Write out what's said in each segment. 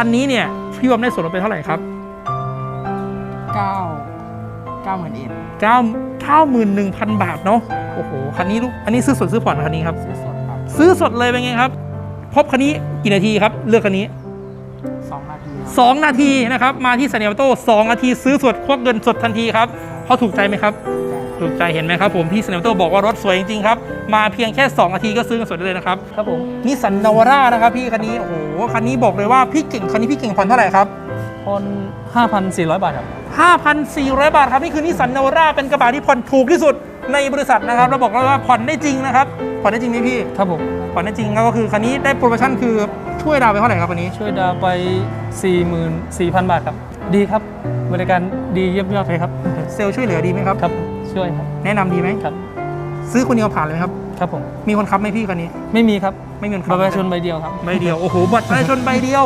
คันนี้เนี่ยพี่บอมได้ส่วนลดไปเท่าไหร่ครับเก้าเก้าหมื่นเอ็ด9 91,000บาทเนาะโอ้โหคันนี้ลูกอันนี้ซื้อสดซื้อผ่อนคันนี้ครับ ซื้อสดครับซื้อสดเลยเป็นไงครับ พบคันนี้กี่นาทีครับ เลือกคันนี้สองนาทีครับ2นาทีนะครับ มาที่สัญญาโต้2นาทีซื้อสดควักเงินสดทันทีครับ เขาถูกใจไหมครับ ถูกใจเห็นไหมครับผมพี่สัญญาโต้บอกว่ารถสวยจริงๆครับ มาเพียงแค่2นาทีก็ซื้อเงินสดได้เลยนะครับครับผมนี่สันนาวาร่านะครับพี่คันนี้โอ้โหคันนี้บอกเลยว่าพี่เก่งคันนี้พี่เก่งผ่อนเท่าไหร่ครับคนห้าพันสี่ร้อยบาทครับ 5,400 บาทครับนี่คือนิสสันนาวาร่าเป็นกระบะที่ผ่อนถูกที่สุดในบริษัทนะครับเราบอกเลยว่าผ่อนได้จริงนะครับผ่อนได้จริงไหมพี่ครับผมผ่อนได้จริงก็คือคันนี้ได้โปรโมชั่นคือช่วยดาวน์ไปเท่าไหร่ครับคันนี้ ช่วยดาวไปสี่หมื่นสี่พันบาทครับ ดีครับ บริการดีเยี่ยมยอดเลยครับ เซลล์ช่วยเหลือดีไหมครับ ครับ ช่วยครับ แนะนำดีไหมครับ ซื้อคนเดียวผ่านเลยไหมครับ ครับผม มีคนขับไหมพี่คันนี้ ไม่มีครับไม่มีคนขับับตรประชาชนใบเดียวครับ ใบเดียว โอ้โห บัตรประชาชนใบเดียว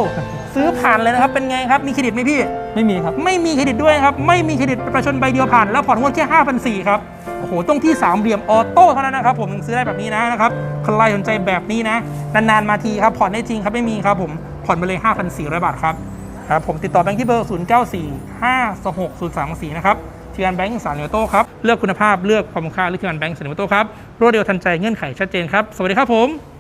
ซื้อผ่านเลยนะครับ เป็นไงครับ มีเครดิตไหมพี่ ไม่มีครับ ไม่มีเครดิตด้วยครับ ไม่มีเครดิตประชาชนใบเดียวผ่าน แล้วผ่อนงวดแค่5 0 0ครับ โอ้โห ต้องที่สามเหลี่ยมออโต้เท่านั้นนะครับ ผมถึงซื้อได้แบบนี้นะนะครับ ใครสนใจแบบนี้นะ นานๆมาทีครับ ผ่อนได้จริงครับ ไม่มีครับผม ผ่อนไปเลย 5,400 บาทครับ ครับ ผมติดต่อแบงค์ที่เบอร์ 0 9 4 5 2 6 0 3 4นะครับ ทีมงานแบงก์สานิวโต้ครับ เลือกคุณภาพเลือกความคุ้มค่าเลือกทีมงานแบงก์สานิวโต้ครับรวดเร็วทันใจเงื่อนไขชัดเจนครับ สวัสดีครับผม